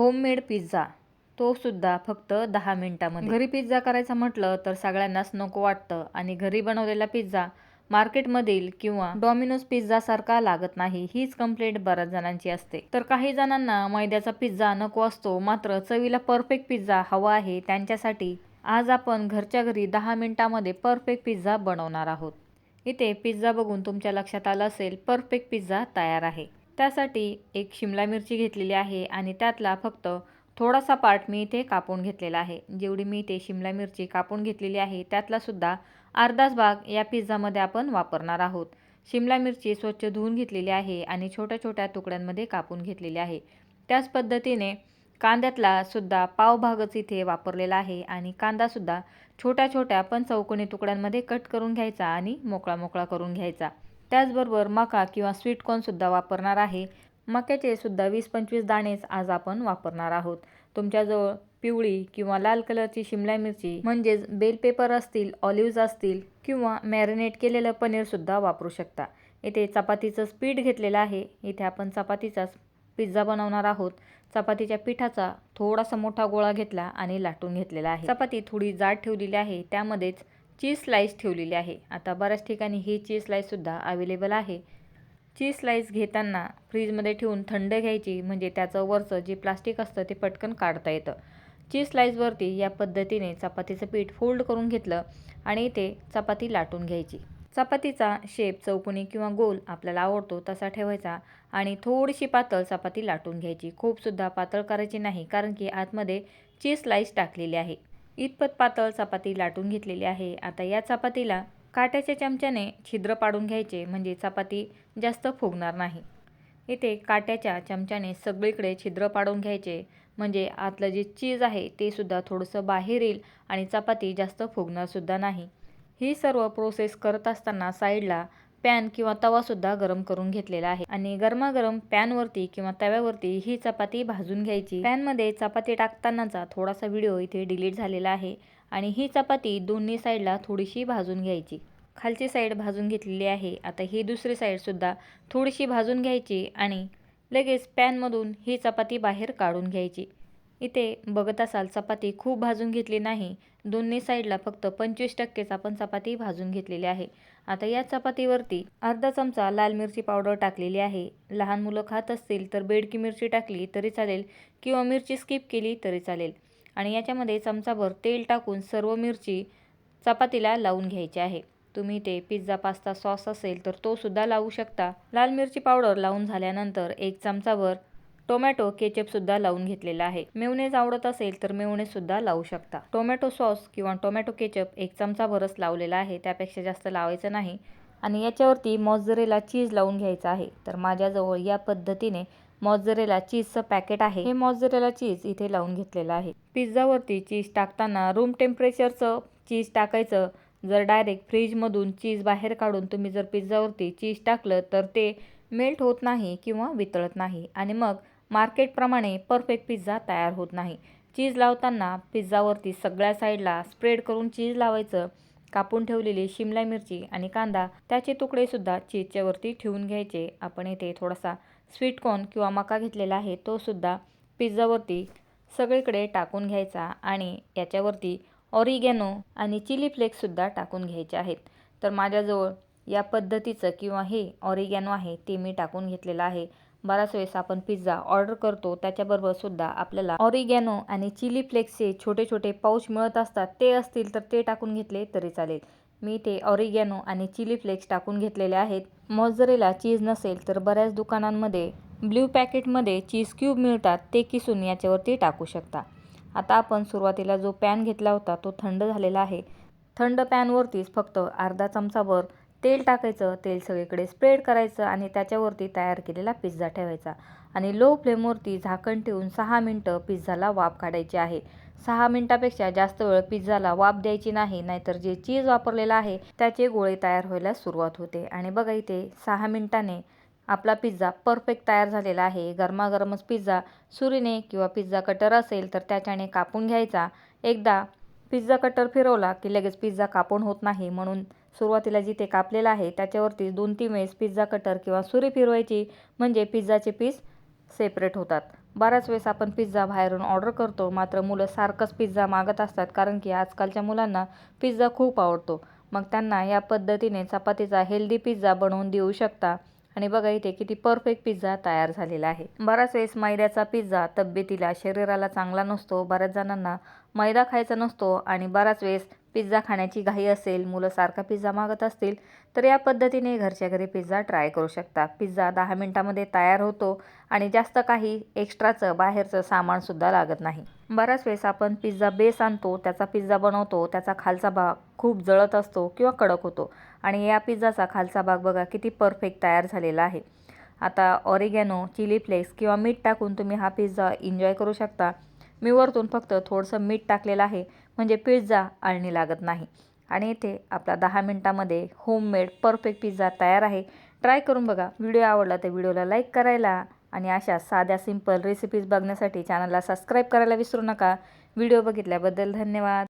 Homemade pizza. तो सुद्धा फक्त दहा मिनिटामध्ये. घरी पिझ्झा करायचा म्हटलं तर सगळ्यांनाच नको वाटतं आणि घरी बनवलेला पिझ्झा मार्केटमधील किंवा डॉमिनोज पिझ्झा सारखा लागत नाही हीच कंप्लेंट बऱ्याच जणांची असते. तर काही जणांना मैद्याचा पिझ्झा नको असतो मात्र चवीला परफेक्ट पिझ्झा हवा आहे त्यांच्यासाठी आज आपण घरच्या घरी दहा मिनिटामध्ये परफेक्ट पिझ्झा बनवणार आहोत. इथे पिझ्झा बघून तुमच्या लक्षात आलं असेल परफेक्ट पिझ्झा तयार आहे. त्यासाठी एक शिमला मिरची घेतलेली आहे आणि त्यातला फक्त थोडासा पार्ट मी इथे कापून घेतलेला आहे. जेवढी मी इथे शिमला मिरची कापून घेतलेली आहे त्यातलासुद्धा अर्धाच भाग या पिझ्झामध्ये आपण वापरणार आहोत. शिमला मिरची स्वच्छ धुवून घेतलेली आहे आणि छोट्या छोट्या तुकड्यांमध्ये कापून घेतलेली आहे. त्याच पद्धतीने कांद्यातला सुद्धा पावभागच इथे वापरलेला आहे आणि कांदासुद्धा छोट्या छोट्या पण चौकोनी तुकड्यांमध्ये कट करून घ्यायचा आणि मोकळा मोकळा करून घ्यायचा. त्याचबरोबर मका किंवा स्वीटकॉर्नसुद्धा वापरणार आहे. मक्याचे सुद्धा वीस पंचवीस दाणेच आज आपण वापरणार आहोत. तुमच्याजवळ पिवळी किंवा लाल कलरची शिमला मिरची म्हणजेच बेल पेपर असतील ऑलिव्ज असतील किंवा मॅरिनेट केलेलं पनीरसुद्धा वापरू शकता. इथे चपातीचं पीठ घेतलेलं आहे. इथे आपण चपातीचाच पिझ्झा बनवणार आहोत. चपातीच्या पिठाचा थोडासा मोठा गोळा घेतला आणि लाटून घेतलेला आहे. चपाती थोडी जाड ठेवलेली आहे. त्यामध्येच चीज स्लाईस ठेवलेली आहे. आता बऱ्याच ठिकाणी ही चीज स्लाईससुद्धा अवेलेबल आहे. चीज स्लाईस घेताना फ्रीजमध्ये ठेवून थंड घ्यायची म्हणजे त्याचं वरचं जे प्लास्टिक असतं ते पटकन काढता येतं. चीज स्लाईसवरती या पद्धतीने चपातीचं पीठ फोल्ड करून घेतलं आणि ते चपाती लाटून घ्यायची. चपातीचा शेप चौकोनी किंवा गोल आपल्याला आवडतो तसा ठेवायचा आणि थोडीशी पातळ चपाती लाटून घ्यायची. खूपसुद्धा पातळ करायची नाही कारण की आतमध्ये चीज स्लाईस टाकलेली आहे. इतपत पातळ चपाती लाटून घेतलेली आहे. आता या चपातीला काट्याच्या चमच्याने छिद्र पाडून घ्यायचे म्हणजे चपाती जास्त फुगणार नाही. इथे काट्याच्या चमच्याने सगळीकडे छिद्र पाडून घ्यायचे म्हणजे आतलं जे चीज आहे ते सुद्धा थोडंसं बाहेर येईल आणि चपाती जास्त फुगणारसुद्धा नाही. ही सर्व प्रोसेस करत असताना साईडला पॅन किंवा तवासुद्धा गरम करून घेतलेला आहे. आणि गरमागरम पॅनवरती किंवा तव्यावरती ही चपाती भाजून घ्यायची. पॅनमध्ये चपाती टाकतानाचा थोडासा व्हिडिओ इथे डिलीट झालेला आहे आणि ही चपाती दोन्ही साईडला थोडीशी भाजून घ्यायची. खालची साईड भाजून घेतलेली आहे. आता ही दुसरी साईडसुद्धा थोडीशी भाजून घ्यायची आणि लगेच पॅनमधून ही चपाती बाहेर काढून घ्यायची. इथे बघत असाल चपाती खूप भाजून घेतली नाही. दोन्ही साईडला फक्त पंचवीस टक्केच आपण चपाती भाजून घेतलेली आहे. आता या चपातीवरती अर्धा चमचा लाल मिरची पावडर टाकलेली आहे. लहान मुलं खात असतील तर बेडकी मिरची टाकली तरी चालेल किंवा मिरची स्किप केली तरी चालेल. आणि याच्यामध्ये चमचाभर तेल टाकून सर्व मिरची चपातीला लावून घ्यायची आहे. तुम्ही ते पिझ्झा पास्ता सॉस असेल तर तो सुद्धा लावू शकता. लाल मिरची पावडर लावून झाल्यानंतर एक चमचाभर टोमॅटो केचपसुद्धा लावून घेतलेला आहे. मेवनेज आवडत असेल तर मेवनेजसुद्धा लावू शकता. टोमॅटो सॉस किंवा टोमॅटो केचप एक चमचा भरस लावलेला आहे. त्यापेक्षा जास्त लावायचं नाही. आणि याच्यावरती मॉझरेला चीज लावून घ्यायचं आहे. तर माझ्याजवळ या पद्धतीने मॉझरेला चीजचं पॅकेट आहे. हे मॉझरेला चीज इथे लावून घेतलेलं आहे. पिझ्झावरती चीज टाकताना रूम टेम्परेचरचं चीज टाकायचं. जर डायरेक्ट फ्रीजमधून चीज बाहेर काढून तुम्ही जर पिझ्झावरती चीज टाकलं तर ते मेल्ट होत नाही किंवा वितळत नाही. आणि मग मार्केटप्रमाणे परफेक्ट पिझ्झा तयार होत नाही. चीज लावताना पिझ्झावरती सगळ्या साईडला स्प्रेड करून चीज लावायचं कापून ठेवलेली शिमला मिरची आणि कांदा त्याचे तुकडेसुद्धा चीजच्या वरती ठेवून घ्यायचे. आपण इथे थोडासा स्वीटकॉर्न किंवा मका घेतलेला आहे तो सुद्धा पिझ्झावरती सगळीकडे टाकून घ्यायचा आणि याच्यावरती ऑरिगॅनो आणि चिली फ्लेक्ससुद्धा टाकून घ्यायचे आहेत. तर माझ्याजवळ या पद्धतीचं किंवा हे ऑरिगॅनो आहे ते मी टाकून घेतलेलं आहे. बराच वेळेस आपण पिझ्झा ऑर्डर करतो त्याच्याबरोबर सुद्धा आपल्याला ऑरिगॅनो आणि चिली फ्लेक्सचे छोटे छोटे पाऊच मिळत असतात ते असतील तर ते टाकून घेतले तरी चालेल. मी ते ऑरिगॅनो आणि चिली फ्लेक्स टाकून घेतलेले आहेत. मॉझरेला चीज नसेल तर बऱ्याच दुकानांमध्ये ब्ल्यू पॅकेटमध्ये चीज क्यूब मिळतात ते किसून याच्यावरती टाकू शकता. आता आपण सुरुवातीला जो पॅन घेतला होता तो थंड झालेला आहे. थंड पॅनवरतीच फक्त अर्धा चमचाभर तेल टाकायचं तेल सगळीकडे स्प्रेड करायचं आणि त्याच्यावरती तयार केलेला पिझ्झा ठेवायचा. आणि लो फ्लेमवरती झाकण ठेवून सहा मिनटं पिझ्झाला वाफ काढायची आहे. सहा मिनटापेक्षा जास्त वेळ पिझ्झाला वाफ द्यायची नाही नाहीतर जे चीज वापरलेलं आहे त्याचे गोळे तयार व्हायला सुरुवात होते. आणि बघा इथे सहा मिनटाने आपला पिझ्झा परफेक्ट तयार झालेला आहे. गरमागरमच पिझ्झा सुरीने किंवा पिझ्झा कटर असेल तर त्याच्याने कापून घ्यायचा. एकदा पिझ्झा कटर फिरवला की लगेच पिझ्झा कापून होत नाही म्हणून सुरुवातीला जिथे कापलेलं आहे त्याच्यावरती दोन तीन वेळेस पिझ्झा कटर किंवा सुरी फिरवायची म्हणजे पिझ्झाचे पीस सेपरेट होतात. बऱ्याच वेळेस आपण पिझ्झा बाहेरून ऑर्डर करतो मात्र मुलं सारखंच पिझ्झा मागत असतात कारण की आजकालच्या मुलांना पिझ्झा खूप आवडतो. मग त्यांना या पद्धतीने चपातीचा हेल्दी पिझ्झा बनवून देऊ शकता. आणि बघा इथे किती परफेक्ट पिझ्झा तयार झालेला आहे. बऱ्याच वेळेस मैद्याचा पिझ्झा तब्येतीला शरीराला चांगला नसतो. बऱ्याच जणांना मैदा खायचा नसतो आणि बराच वेळेस पिझ्झा खाण्याची घाई असेल मुलं सारखा पिझ्झा मागत असतील तर या पद्धतीने घरच्या घरी पिझ्झा ट्राय करू शकता. पिझ्झा दहा मिनटामध्ये तयार होतो आणि जास्त काही एक्स्ट्राचं बाहेरचं सामानसुद्धा लागत नाही. बऱ्याच वेळेस आपण पिझ्झा बेस आणतो त्याचा पिझ्झा बनवतो त्याचा खालचा भाग खूप जळत असतो किंवा कडक होतो आणि या पिझ्झाचा खालचा भाग बघा किती परफेक्ट तयार झालेला आहे. आता ऑरिगॅनो चिली फ्लेक्स किंवा मीठ टाकून तुम्ही हा पिझ्झा एन्जॉय करू शकता. मी वरतून फक्त थोडंसं मीठ टाकलेलं आहे. म्हणजे पिझ्झा आळणी लागत नाही. आणि इथे आपला दहा मिनटामध्ये होममेड परफेक्ट पिझ्झा तयार आहे. ट्राय करून बघा. व्हिडिओ आवडला तर व्हिडिओला लाईक करायला आणि अशा साध्या सिंपल रेसिपीज बघण्यासाठी चॅनलला सबस्क्राईब करायला विसरू नका. व्हिडिओ बघितल्याबद्दल धन्यवाद.